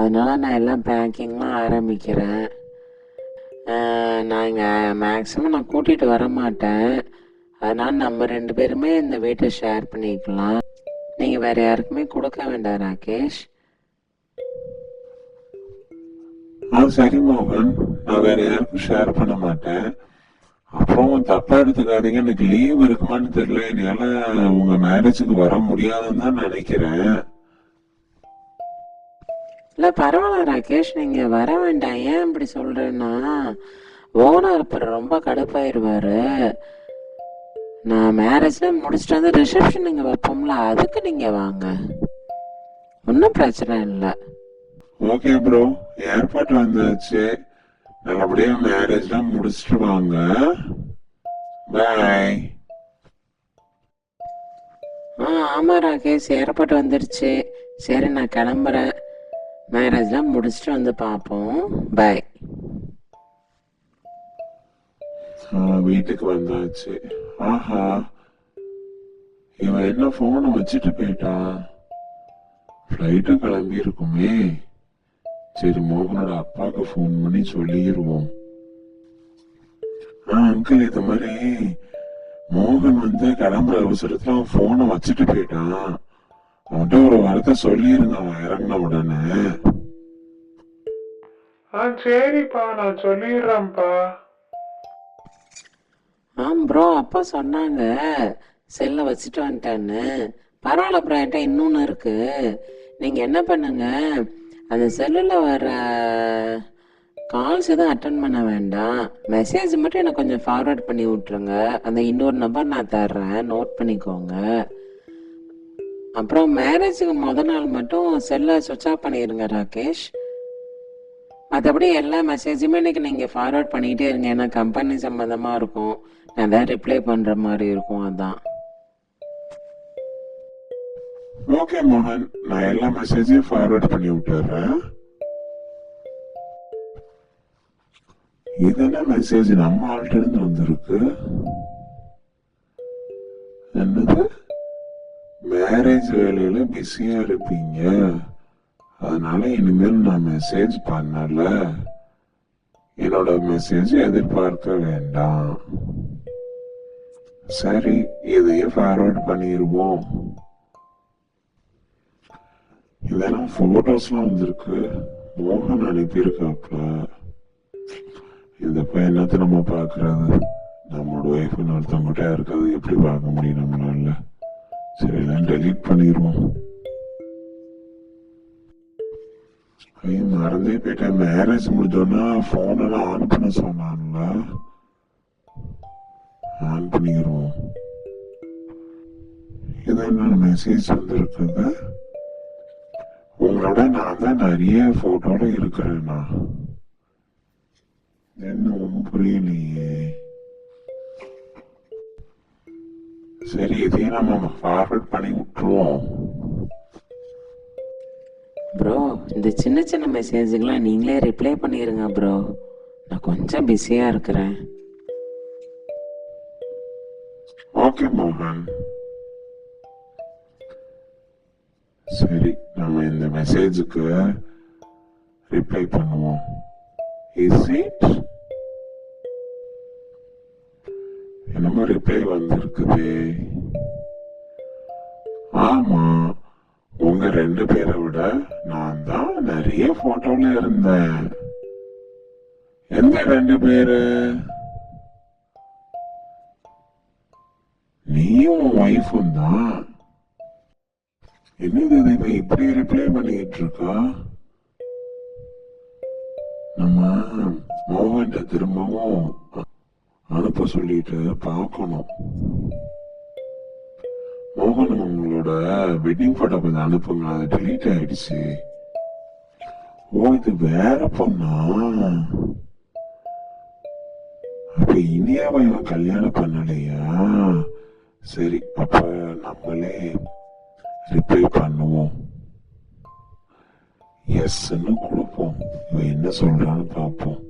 அதனால் நான் எல்லாம் பேக்கிங்லாம் ஆரம்பிக்கிறேன். நாங்கள் நான் இங்கே மேக்ஸிமம் நான் கூட்டிகிட்டு வர மாட்டேன். அதனால் நம்ம ரெண்டு பேருமே இந்த வீட்டை ஷேர் பண்ணிக்கலாம். நீங்கள் வேறு யாருக்குமே கொடுக்க வேண்டாம் ராகேஷ். ஆ சரி மோகன். நான் வேற யாருக்கும் ஷேர் பண்ண மாட்டேன். அப்புறம் தப்பா எடுத்துக்காதீங்க. எனக்கு லீவ் இருக்குமான்னு தெரியல. என்னால உங்க மேரேஜுக்கு வர முடியாதுன்னு தான் நினைக்கிறேன். இல்லை பரவாயில்ல ராகேஷ் நீங்கள் வர வேண்டாம். ஏன் இப்படி சொல்கிறேன்னா ஓனர் அப்புறம் ரொம்ப கடுப்பாயிருவாரு. நான் மேரேஜில் முடிச்சுட்டு வந்து ரிசப்ஷன் நீங்கள் வைப்போம்ல அதுக்கு நீங்கள் வாங்க. ஒன்றும் பிரச்சனை இல்லை. ஓகே ப்ரோ ஏர்பாட் வந்தாச்சு. நல்லபடியா மேரேஜ்லாம் முடிச்சிட்டு வாங்க. பாய் ஆ ஆமாம் ராகேஷ். ஏர்போர்ட் வந்துருச்சு. சரி நான் கிளம்புறேன். மேரேஜ்லாம் முடிச்சுட்டு வந்து பார்ப்போம் பாய் வீட்டுக்கு வந்தாச்சு. ஆஹா. இவன் என்ன போனை வச்சுட்டு போயிட்டான் ஃப்ளைட்டும் கிளம்பி இருக்குமே. சரி மோகனோட அப்பாவுக்கு ஃபோன் பண்ணி சொல்லிடுவோம் ஆ அங்கிள் இது மாதிரி மோகன் வந்து கிளம்புற அவசரத்துல அவன் போனை வச்சுட்டு போயிட்டான். அவன்கிட்ட ஒரு வார்த்தை சொல்லியிருந்தான் அவன் இறங்கின உடனே. ஆ சரிப்பா நான் சொல்லிடுறேன்ப்பா. ஆ ப்ரோ அப்பா சொன்னாங்க. செல்லை வச்சுட்டு வந்துட்டேன்னு. பரவாயில்ல ப்ரோ என்கிட்ட இன்னொன்று இருக்கு. நீங்கள் என்ன பண்ணுங்க? அந்த செல்லில் வர கால்ஸ் எதுவும் அட்டன் பண்ண வேண்டாம். மெசேஜ் மட்டும் எனக்கு கொஞ்சம் ஃபார்வர்ட் பண்ணி விட்ருங்க அந்த இன்னொரு நம்பர் நான் தர்றேன். நோட் பண்ணிக்கோங்க. அப்புறம் மேரேஜுக்கு முத நாள் மட்டும் செல்லை சுவிட்ச் ஆஃப் பண்ணிடுங்க ராகேஷ். மற்றபடி எல்லா மெசேஜுமே இன்னைக்கு நீங்கள் ஃபார்வர்ட் பண்ணிக்கிட்டே இருங்க. ஏன்னா கம்பெனி சம்மந்தமாக இருக்கும். நான் தான் ரிப்ளை பண்ணுற மாதிரி இருக்கும் அதான். ஓகே மோகன். நான் எல்லா மெசேஜையும் ஃபார்வர்ட் பண்ணி விட்டுறேன். இது மெசேஜ் நம்ம ஆள்கிட்ட இருந்து வந்திருக்கு. என்னது? மேரேஜ் வேலையில பிஸியா இருப்பீங்க. அதனால இனிமேல் நான் மெசேஜ் பண்ணல. என்னோட மெசேஜ் எதிர்பார்க்க வேண்டாம். சரி இதையே ஃபார்வர்ட் பண்ணிடுவோம் இதெல்லாம் ஃபோட்டோஸ்லாம் வந்திருக்கு. மோகன் அனுப்பியிருக்காப்ல. இந்த பையனத்தை நம்ம பார்க்கறது? நம்மளோட ஒய்ஃப் ஒருத்தவங்ககிட்ட இருக்கிறது எப்படி பார்க்க முடியும் நம்மளால? சரி நான் டெலீட் பண்ணிடுவோம். ஐயோ மறந்தே போயிட்டேன். மேரேஜ் முடிஞ்சோன்னா ஃபோனெல்லாம் ஆன் பண்ண சொன்னான்ல. ஆன் பண்ணிடுவோம். இது என்ன மெசேஜ் வந்துருக்குங்க. உங்களோட நான் தான் நிறைய போட்டோல இருக்கிறேன்னா என்ன ஒன்றும் புரியலையே. சரி இதையும் நம்ம ஃபார்வர்ட் பண்ணி விட்டுருவோம். ப்ரோ இந்த சின்ன சின்ன மெசேஜுக்கெலாம் நீங்களே ரிப்ளை பண்ணிடுங்க ப்ரோ நான் கொஞ்சம் பிஸியாக இருக்கிறேன். ஓகே மோகன் சரி நம்ம இந்த மெசேஜுக்கு ரிப்ளை பண்ணுவோம். இஸ் இட் என்னமோ ரிப்ளை வந்திருக்குது. ஆமா உங்க ரெண்டு பேரை விட நான் தான் நிறைய போட்டோல இருந்தேன். எந்த ரெண்டு பேரு? நீயும் ஒய்ஃபும் தான். என்னது இது? இவ இப்படி ரிப்ளை பண்ணிக்கிட்டு இருக்கா நம்ம மோகன்ட்ட திரும்பவும் அனுப்ப சொல்லிட்டு பார்க்கணும். மோகன் உங்களோட வெட்டிங் போட்டோ கொஞ்சம் அனுப்புங்க. அது டெலீட் ஆயிடுச்சு. ஓ இது வேற பொண்ணா? அப்ப இனியாவை இவன் கல்யாணம் பண்ணலையா? சரி அப்ப நம்மளே ரிப்ளை பண்ணுவோம். எஸ்ன்னு கொடுப்போம். இவன் என்ன சொல்றான்னு பார்ப்போம்.